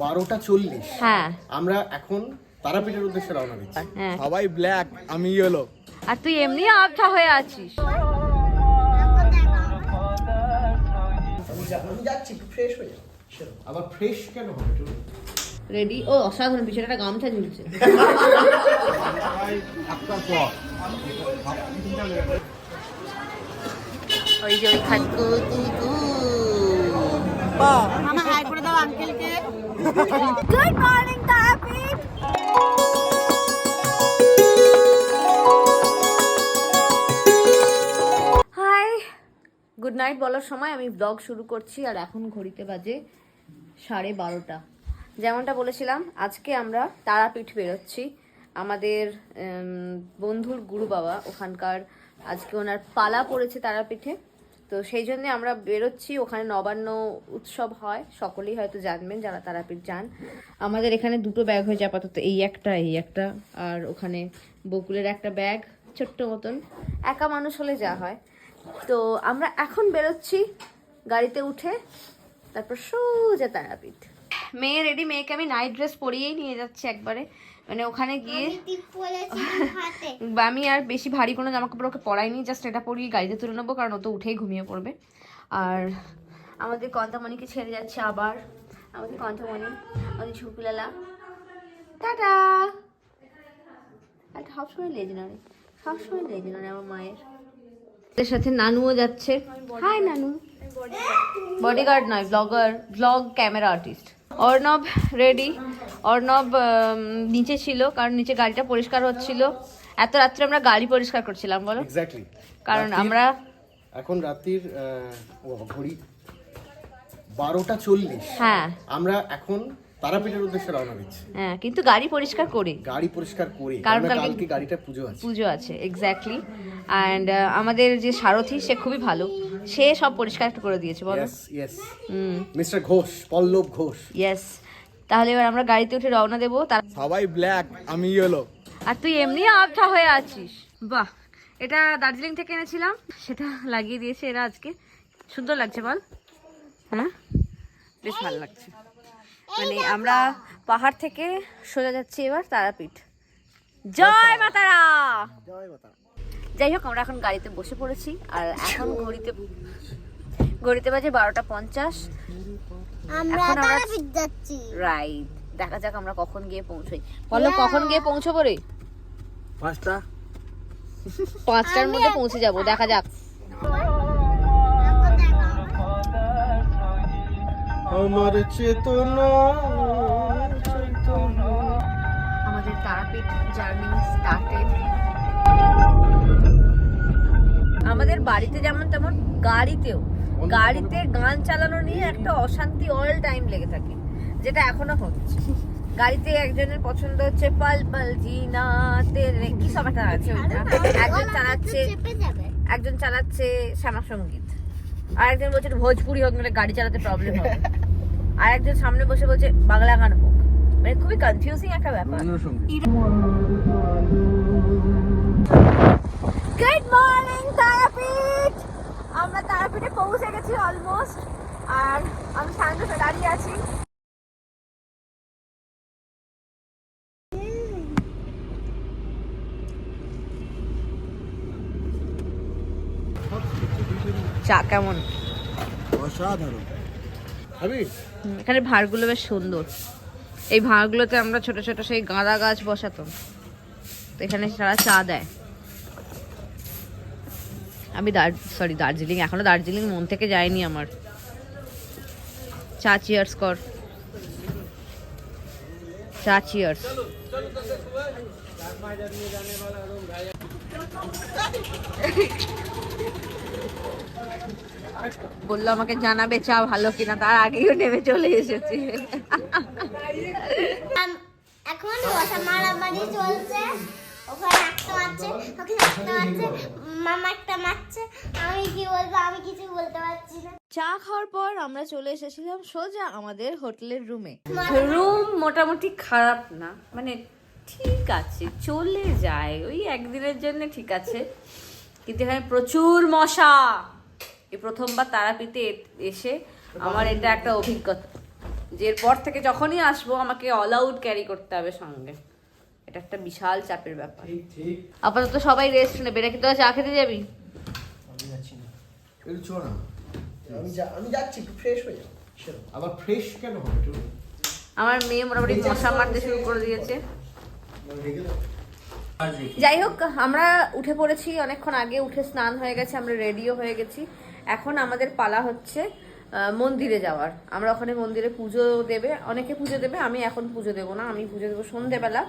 বারোটা চল্লিশ। হ্যাঁ। আমরা এখন তারাপীঠের উদ্দেশ্যে রওনা দিচ্ছি। হ্যাঁ। সবাই ব্ল্যাক আমি ইয়েলো আর তুই এমনি আবছা হয়ে আছিস। আমি যাচ্ছি একটু ফ্রেশ হয়ে আবার ফ্রেশ কেন হবে রেডি ও অসাধারণ পিছনে একটা গামছা ঝুলছে। ওই যে ওই খাদ্য মামা হাই করে দাও আঙ্কেলকে good morning Tarapith hi good night বলার সময় আমি ব্লগ শুরু করছি আর এখন ঘড়িতে বাজে সাড়ে বারোটা। যেমনটা বলেছিলাম, আজকে আমরা তারাপীঠ বেরোচ্ছি। আমাদের বন্ধুর গুরু বাবা ওখানকার, আজকে ওনার পালা পড়েছে তারাপীঠে। তো সেই জন্যে আমরা বেরোচ্ছি, ওখানে নবান্ন উৎসব হয়, সকলেই হয়তো জানবেন যারা তারাপীঠ যান। আমাদের এখানে দুটো ব্যাগ হয়েছে আপাতত, এই একটা এই একটা, আর ওখানে বকুলের একটা ব্যাগ, ছোট্ট মতন। একা মানুষ হলে যা হয়। তো আমরা এখন বেরোচ্ছি, গাড়িতে উঠে, তারপর সোজা তারাপীঠ। মেয়ে রেডি মেয়েকে আমি নাইট ড্রেস পরিয়েই নিয়ে যাচ্ছি একবারে। মানে ওখানে গিয়ে আমি আর বেশি ভারী কোনো জামা কাপড় ওকে পরাইনি জাস্ট এটা পরিয়ে গাড়িতে তুলে নেব কারণ ও তো উঠেই ঘুমিয়ে পড়বে। আর আমাদের কন্তামণিকে ছেড়ে যাচ্ছে আবার। আমাদের কন্তামণি আমাদের ঝুঁকুলালা। টাটা! আর সবসময় লেজ নাড়ে সবসময় লেজ নাড়ে আমার মায়ের। এর সাথে নানুও যাচ্ছে। হাই নানু। বডিগার্ড নয় blogger blog camera artist Arnab ready Arnab নিচে ছিল কারণ নিচে গাড়িটা পরিষ্কার হচ্ছিল। এত রাত্রে আমরা গাড়ি পরিষ্কার করছিলাম বলো। এক্স্যাক্টলি কারণ আমরা এখন রাত্রির ঘড়ি বারোটা চল্লিশ। হ্যাঁ। আমরা এখন তারাপীঠের উদ্দেশ্যে রওনা দিচ্ছি। হ্যাঁ কিন্তু গাড়ি পরিষ্কার করে। গাড়ি পরিষ্কার করে কারণ কালকে গাড়িটা পুজো আছে। পুজো আছে এক্স্যাক্টলি অ্যান্ড আমাদের যে সারথি সে খুবই ভালো। সে সব পরিষ্কার করে দিয়েছে বলো। Yes yes hmm. Mister Ghosh Pallab Ghosh. Yes তাহলে এবার আমরা গাড়িতে উঠে রওনা দেবো তার সবাই ব্ল্যাক আমি ইয়েলো আর তুই এমনি আবছা হয়ে আছিস। বাহ এটা দার্জিলিং থেকে এনেছিলাম সেটা লাগিয়ে দিয়েছে এরা আজকে। সুন্দর লাগছে বল। হ্যাঁ? বেশ ভালো লাগছে। মানে আমরা পাহাড় থেকে সোজা যাচ্ছি এবার তারাপীঠ। জয় মাতারা! জয় মাতারা। যাই হোক আমরা এখন গাড়িতে বসে পড়েছি আর এখন ঘড়িতে ঘড়িতে বাজে বারোটা পঞ্চাশ। এখন আমরা- যাচ্ছি। রাইট দেখা যাক আমরা কখন গিয়ে পৌঁছাই। বলো কখন গিয়ে পৌঁছবো রে? পাঁচটা। পাঁচটার মধ্যে পৌঁছে যাব দেখা যাক। আমার চেতনা আমাদের তারাপীঠ জার্নি স্টার্টেড আমাদের বাড়িতে যেমন তেমন গাড়িতেও গাড়িতে গান চালানো নিয়ে একটা অশান্তি অল টাইম লেগে থাকে যেটা এখনও হচ্ছে। গাড়িতে একজনের পছন্দ হচ্ছে পাল পাল জিনা তেরে কি সব একটা আছে একজন চালাচ্ছে একজন চালাচ্ছে শ্যামা সংগীত। আর একজন বলছে ভোজপুরি হোক নাহলে গাড়ি চালাতে প্রবলেম হবে। আর একজন সামনে বসে বলছে বাংলা গান হোক। মানে খুবই কনফিউজিং একটা ব্যাপার। গুড মর্নিং তারাপীঠ আমরা তারাপীঠে পৌঁছে গেছি অলমোস্ট আর আমি সামনে দাঁড়িয়ে আছি। চা কেমন? অসাধারণ। এখানে ভাড়গুলো বেশ সুন্দর। এই ভাড়গুলোতে আমরা ছোট ছোট সেই গাঁদা গাছ বসাতাম। তো এখানে তারা চা দেয়। আমি সরি দার্জিলিং, এখনও দার্জিলিং মন থেকে যায়নি আমার। চা চিয়ার্স কর। চা চিয়ার্স বলল আমাকে জানাবে চা ভালো কিনা, তার আগেও নেমে চলে এসেছে। এখন চলছে। ওখানে একটা মারছে ওখানে একটা মারছে মামা একটা মারছে আমি কি বলব আমি কিছু বলতে পারছি না। চা খাওয়ার পর আমরা চলে এসেছিলাম সোজা আমাদের হোটেলের রুমে। রুম মোটামুটি খারাপ না মানে ঠিক আছে চলে যায় ওই একদিনের জন্য ঠিক আছে। কিন্তু এখানে প্রচুর মশা। এই প্রথমবার তারাপীঠে এসে আমার এটা একটা অভিজ্ঞতা। যে এরপর থেকে যখনই আসব আমাকে অল আউট ক্যারি করতে হবে সঙ্গে। এটা একটা বিশাল চাপের ব্যাপার। ঠিক ঠিক। আপাতত সবাই রেস্ট নেবে নাকি তোরা চা খেতে যাবি? আমি যাচ্ছি একটু চ না। আমি যা আমি যাচ্ছি একটু ফ্রেশ হয়ে যাও আবার ফ্রেশ কেন হবে আমার মেয়ে মোটামুটি মশা মারতে শুরু করে দিয়েছে। যাই হোক আমরা উঠে পড়েছি অনেকক্ষণ আগে উঠে স্নান হয়ে গেছে আমরা রেডিও হয়ে গেছি। এখন আমাদের পালা হচ্ছে মন্দিরে যাওয়ার। আমরা ওখানে মন্দিরে পুজো দেবে অনেকে পুজো দেবে আমি এখন পুজো দেবো না আমি পুজো দেবো সন্ধেবেলা।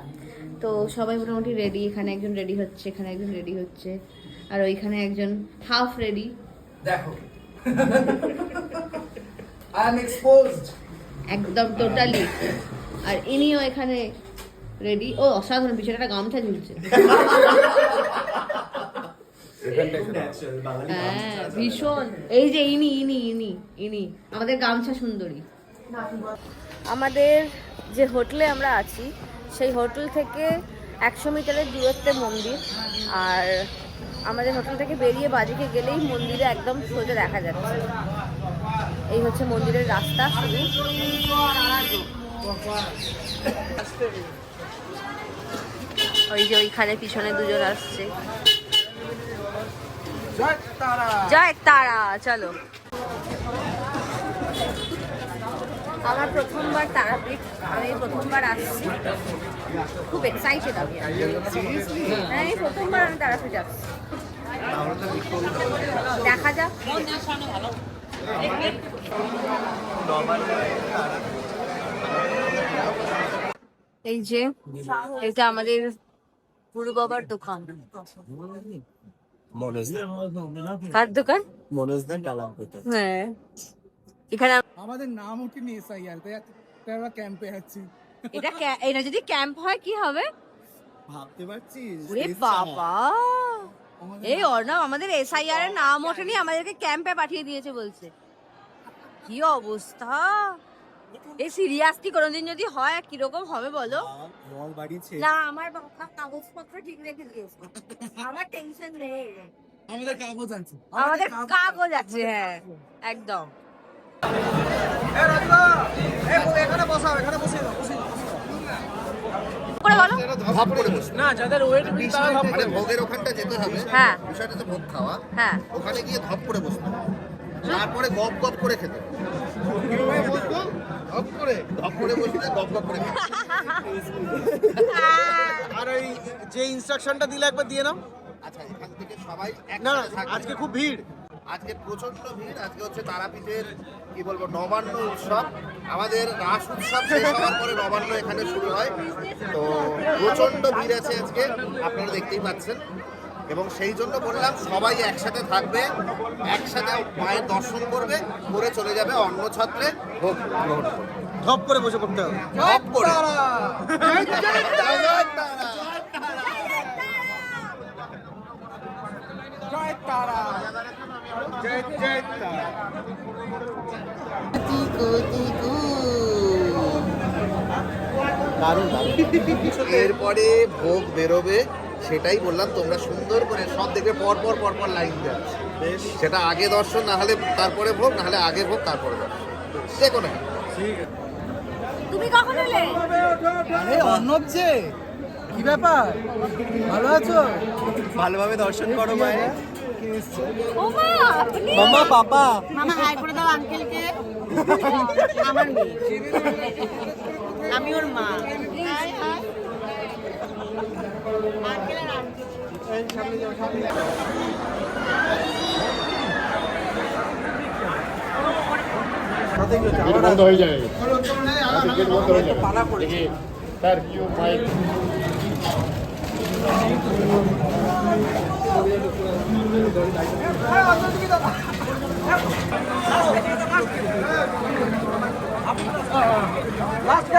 তো সবাই মোটামুটি রেডি এখানে একজন রেডি হচ্ছে এখানে একজন রেডি হচ্ছে আর ওইখানে একজন হাফ রেডি দেখো। আই এম এক্সপোজড একদম টোটালি আর ইনিও এখানে রেডি ও অসাধারণ পিছনে একটা গামছা ঝুলছে। ভীষণ। এই যে ইনি ইনি ইনি ইনি আমাদের গামছা সুন্দরী। আমাদের যে হোটেলে আমরা আছি সেই হোটেল থেকে একশো মিটারের দূরত্বে মন্দির। আর আমাদের হোটেল থেকে বেরিয়ে বাদিকে গেলেই মন্দিরে একদম সোজা দেখা যাচ্ছে। এই হচ্ছে মন্দিরের রাস্তা শুধু। ওই যে ওইখানে পিছনে দুজন আসছে। জয় তারা, চলো। আমার প্রথমবার তারাপীঠ, আমি প্রথমবার আসছি। খুব এক্সাইটেড আমি। হ্যাঁ এই প্রথমবার আমি তারাপীঠ আসছি। দেখা যাক। এই যে, এটা আমাদের গুরু বাবার দোকান। কার দোকান? হ্যাঁ। এখানে আমাদের নাম এসআইআর তাই তাই আমরা ক্যাম্পে আছি। এটা এটা যদি ক্যাম্প হয় কি হবে? ভাবতে পারছিস ওরে বাবা! এই অর্ণব আমাদের এসআইআর এর নাম ওঠেনি আমাদেরকে ক্যাম্পে পাঠিয়ে দিয়েছে বলছে। কি অবস্থা? এই সিরিয়াসলি কোনোদিন যদি হয় কীরকম হবে বলো? মল বাড়িছে না আমার বাবা কাগজপত্র ঠিক রেখে দিয়েছে। আমার টেনশন নেই। আমাদের কাগজ আছে। আমাদের কাগজ আছে হ্যাঁ একদম। না যাদের ওয়েট মানে ভোগের ওখানটা যেতে হবে। হ্যাঁ। বিষয়টা তো ভোগ খাওয়া। হ্যাঁ। ওখানে গিয়ে ধপ করে বসতে তারপরে গপ গপ করে খেতে। ধপ করে ধপ করে বসলে গপ গপ করে আর ওই যে ইনস্ট্রাকশনটা দিলে একবার দিয়ে নাও। আচ্ছা এখান থেকে সবাই না আজকে খুব ভিড়। আজকে প্রচণ্ড ভিড়। আজকে হচ্ছে তারাপীঠের কি বলব নবান্ন উৎসব। আমাদের রাস উৎসব শেষ হওয়ার পরে নবান্ন এখানে শুরু হয়। তো প্রচণ্ড ভিড় আছে আজকে। আপনারা দেখতেই পাচ্ছেন। এবং সেই জন্য বললাম সবাই একসাথে থাকবে একসাথে মায়ের দর্শন করবে করে চলে যাবে অন্ন ছত্রে ভোগ গ্রহণ করবে। ধপ করে বসে পড়তে হবে। ভোগ করে। জয় তারা। জয় জয় তারা। দারুণ দারুণ। এরপরে ভোগ বেরোবে। সেটাই বললাম তোমরা সুন্দর করে সব দেখবে পর পর পর পর লাইন দেওয়া। সেটা আগে দর্শন না হলে তারপরে ভোগ না হলে আগে ভোগ তারপরে দর্শন। যে কোনো ঠিক আছে। তুমি কখন এলে? আরে অর্ণব যে কি ব্যাপার? ভালো আছো? ভালোভাবে দর্শন করো মায়ের। ওমা মামা পাপা। মামা হাই করে দাও আঙ্কেলকে আমার মেয়ে। আমি ওর মা। High high. গেট বন্ধ হয়ে যায়। গেট বন্ধ হয়ে যাবে দেখি স্যার কিউ মাইক লাস্ট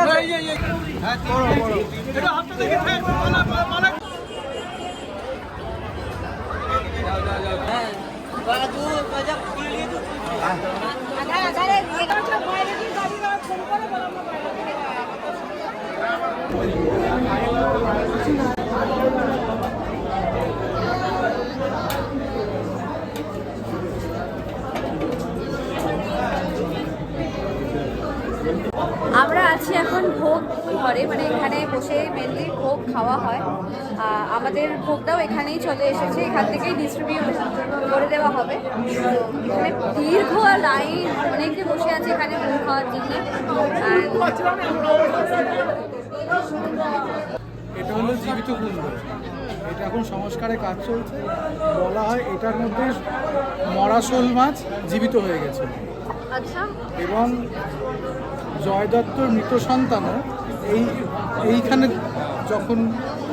আমরা আছি এখন ভোগ ঘরে মানে এখানে বসে মেনলি ভোগ খাওয়া হয়। আমাদের ভোগটাও এখানেই চলে এসেছে। এখান থেকেই ডিস্ট্রিবিউট করে দেওয়া হবে। তো এখানে দীর্ঘ লাইন অনেকে বসে আছে এখানে ভোগ খাওয়ার জন্য। এটা হলো জীবিত কুণ্ড এটা এখন সংস্কারে কাজ চলছে। বলা হয় এটার মধ্যে মরা শোল মাছ জীবিত হয়ে গেছে। আচ্ছা। এবং জয় দত্তর মৃত সন্তানও এই এইখানে যখন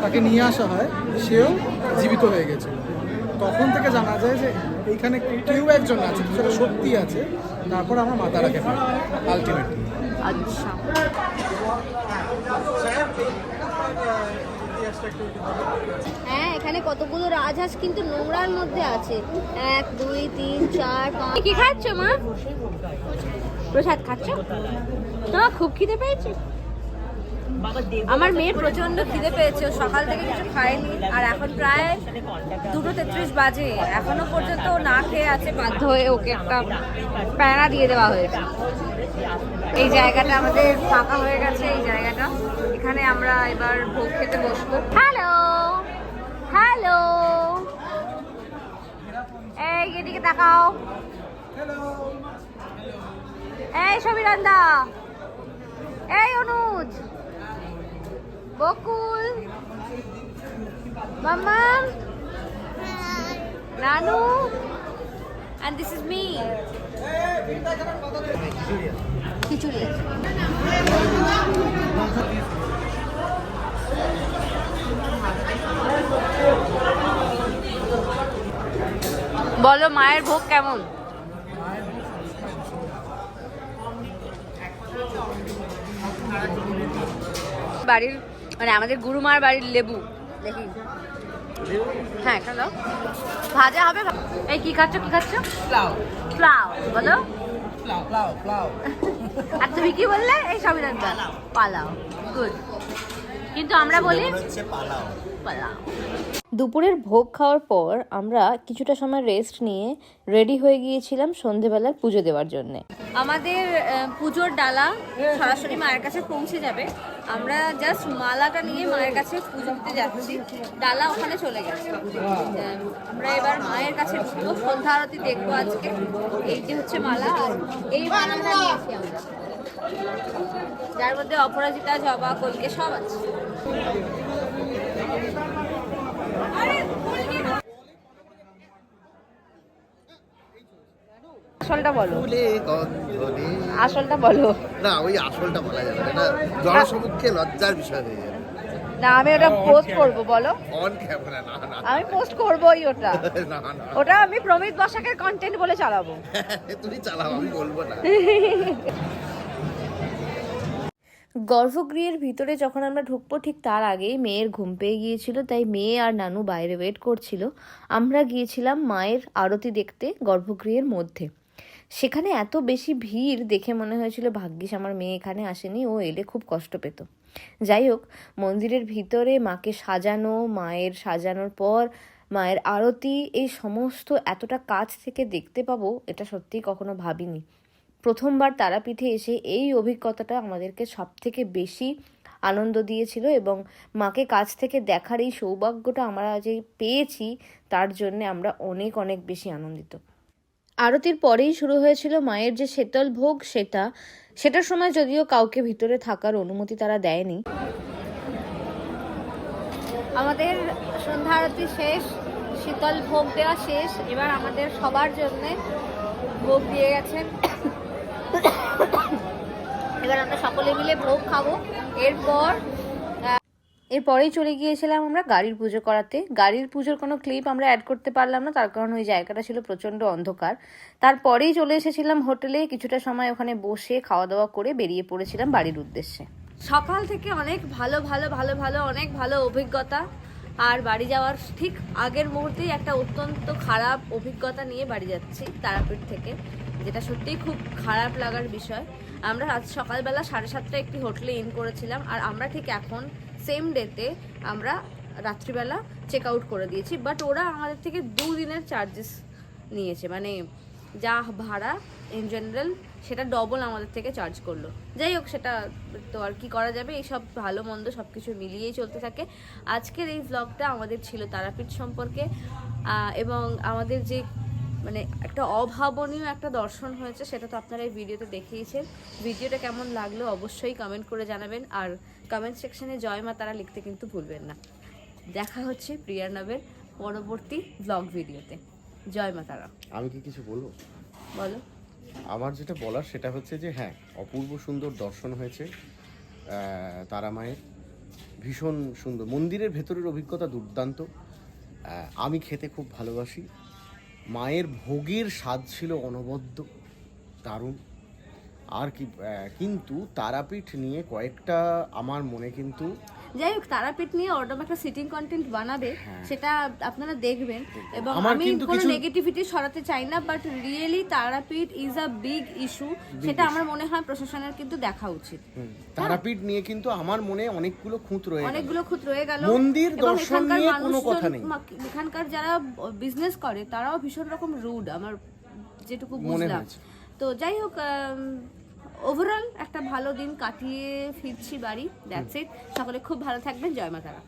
তাকে নিয়ে আসা হয় সেও জীবিত হয়ে গেছে। তখন থেকে জানা যায় যে এইখানে কেউ একজন আছে কিছু সত্যি আছে তারপর আমরা মাতারাকে পাই আলটিমেটলি আচ্ছা। হ্যাঁ এখানে কতগুলো রাজহাঁস কিন্তু নোংরার মধ্যে আছে। এক দুই তিন চার পাঁচ। কি খাচ্ছ মা? প্রসাদ খাচ্ছ? তোমার খুব খিদে পেয়েছে? আমার মেয়ে প্রচণ্ড খিদে পেয়েছে সকাল থেকে কিছু খায়নি আর এখন প্রায় দুটো তেত্রিশ বাজে। এখনও পর্যন্ত না খেয়ে আছে বাধ্য হয়ে ওকে একটা প্যারা দিয়ে দেওয়া হয়েছে। এই জায়গাটা আমাদের ফাঁকা হয়ে গেছে এই জায়গাটা। এখানে আমরা এবার ভোগ খেতে বসবো। হ্যালো! হ্যালো! এই এদিকে তাকাও। এই সবিরান্দা এই অনুজ। বকুল। মাম্মা নানু। And this is me খিচুড়ি। বলো মায়ের ভোগ কেমন? বাড়ির মানে আমাদের গুরুমার বাড়ির লেবু। দেখি। হ্যাঁ একটা ভাজা হবে এই কি খাচ্ছ কি খাচ্ছ? প্লাও প্লাউ বলো। আর তুমি কি বললে? এই সংবিধান পালাও গুড কিন্তু আমরা বলি পালাও পালাও দুপুরের ভোগ খাওয়ার পর আমরা কিছুটা সময় রেস্ট নিয়ে রেডি হয়ে গিয়েছিলাম সন্ধেবেলার পুজো দেওয়ার জন্য। আমাদের পুজোর ডালা সরাসরি মায়ের কাছে পৌঁছে যাবে। আমরা জাস্ট মালাটা নিয়ে মায়ের কাছে পুজো দিতে যাচ্ছি। ডালা ওখানে চলে গেছে। আমরা এবার মায়ের কাছে ঢুকবো। সন্ধ্যা আরতি দেখব আজকে। এই যে হচ্ছে মালা। এই মালাটা নিয়েছি আমরা। যার মধ্যে অপরাজিতা, জবা, কলকে সব আছে। আসলটা বলো। আসলটা বলো। না ওই আসলটা বলা যাবে না। জনসমক্ষে লজ্জার বিষয় হয়ে যাবে। না আমি ওটা পোস্ট করব বলো। অন ক্যামেরা না না আমি পোস্ট করবই ওটা। না না। ওটা আমি প্রমিত বসাকের কন্টেন্ট বলে চালাবো। তুমি চালাও আমি বলব না। গর্ভগৃহের ভিতরে যখন আমরা ঢুকবো ঠিক তার আগেই মেয়ের ঘুম পেয়ে গিয়েছিল তাই মেয়ে আর নানু বাইরে ওয়েট করছিল। আমরা গিয়েছিলাম মায়ের আরতি দেখতে গর্ভগৃহের মধ্যে। সেখানে এত বেশি ভিড় দেখে মনে হয়েছিল, ভাগ্যিস আমার মেয়ে এখানে আসেনি, ও এলে খুব কষ্ট পেত। যাই হোক, মন্দিরের ভিতরে মাকে সাজানো, মায়ের সাজানোর পর, মায়ের আরতি, এই সমস্ত এতটা কাছ থেকে দেখতে পাবো, এটা সত্যিই কখনো ভাবিনি। প্রথমবার তারাপীঠে এসে এই অভিজ্ঞতাটা আমাদেরকে সব থেকে বেশি আনন্দ দিয়েছিল এবং মাকে কাছ থেকে দেখার এই সৌভাগ্যটা আমরা যে পেয়েছি, তার জন্য আমরা অনেক অনেক বেশি আনন্দিত। আরতির পরেই শুরু হয়েছিল মায়ের যে শীতল ভোগ সেটা। সেটার সময় যদিও কাউকে ভিতরে থাকার অনুমতি তারা দেয়নি। আমাদের সন্ধ্যা আরতি শেষ, শীতল ভোগ দেওয়া শেষ। এবার আমাদের সবার জন্যে ভোগ দিয়ে গেছেন। এবার আমরা সকলে মিলে ভোগ খাব। এরপর এরপরেই চলে গিয়েছিলাম আমরা গাড়ির পুজো করাতে। গাড়ির পুজোর কোনো ক্লিপ আমরা অ্যাড করতে পারলাম না, তার কারণ ওই জায়গাটা ছিল প্রচণ্ড অন্ধকার। তারপরেই চলে এসেছিলাম হোটেলে, কিছুটা সময় ওখানে বসে খাওয়া দাওয়া করে বেরিয়ে পড়েছিলাম বাড়ির উদ্দেশ্যে। সকাল থেকে অনেক ভালো ভালো ভালো ভালো, অনেক ভালো অভিজ্ঞতা। আর বাড়ি যাওয়ার ঠিক আগের মুহূর্তেই একটা অত্যন্ত খারাপ অভিজ্ঞতা নিয়ে বাড়ি যাচ্ছি তারাপীঠ থেকে, যেটা সত্যিই খুব খারাপ লাগার বিষয়। আমরা আজ সকালবেলা সাড়ে সাতটায় একটি হোটেলে ইন করেছিলাম, আর আমরা ঠিক এখন সেম ডেতে আমরা রাত্রিবেলা চেক আউট করে দিয়েছি বাট ওরা আমাদের থেকে দুদিনের চার্জেস নিয়েছে মানে যা ভাড়া ইন জেনারেল সেটা ডবল আমাদের থেকে চার্জ করল। যাই হোক, সেটা তো আর কি করা যাবে এইসব ভালো মন্দ সব কিছু মিলিয়েই চলতে থাকে। আজকের এই ব্লগটা আমাদের ছিল তারাপীঠ সম্পর্কে এবং আমাদের যে মানে একটা অভাবনীয় একটা দর্শন হয়েছে, সেটা তো আপনারা এই ভিডিওতে দেখিয়েছেন। ভিডিওটা কেমন লাগল অবশ্যই কমেন্ট করে জানাবেন, আর কমেন্ট সেকশনে জয় মা তারা লিখতে কিন্তু ভুলবেন না। দেখা হচ্ছে প্রিয়ার্ণবের পরবর্তী ব্লগ ভিডিওতে জয় মা তারা। আমি কি কিছু বলব? বলো। আমার যেটা বলার সেটা হচ্ছে যে হ্যাঁ অপূর্ব সুন্দর দর্শন হয়েছে তারা মায়ের। ভীষণ সুন্দর। মন্দিরের ভেতরের অভিজ্ঞতা দুর্দান্ত। আমি খেতে খুব ভালোবাসি। মায়ের ভোগের স্বাদ ছিল অনবদ্য। দারুণ। আর কি কিন্তু তারাপীঠ নিয়ে কয়েকটা আমার মনে কিন্তু যাই হোক তারাপীঠ নিয়ে অর্ডার একটা সিটিং কন্টেন্ট বানাবে সেটা আপনারা দেখবেন। এবং হ্যাঁ। আমি কোনো নেগেটিভিটি সরাতে চাই না but really Tarapith is a big issue সেটা আমার মনে হয় প্রশাসনের কিন্তু দেখা উচিত। তারাপীঠ নিয়ে কিন্তু আমার মনে অনেকগুলো খুঁত রয়ে অনেকগুলো খুঁত রয়ে গেল। মন্দির দর্শন এখানকার নিয়ে কোনো কথা নেই। এখানকার যারা বিজনেস করে তারাও ভীষণ রকম রুড আমার যেটুকু বুঝলাম। তো যাই হোক ওভারঅল একটা ভালো দিন কাটিয়ে ফিরছি বাড়ি দ্যাটস ইট সকলে খুব ভালো থাকবেন, জয় মা তারা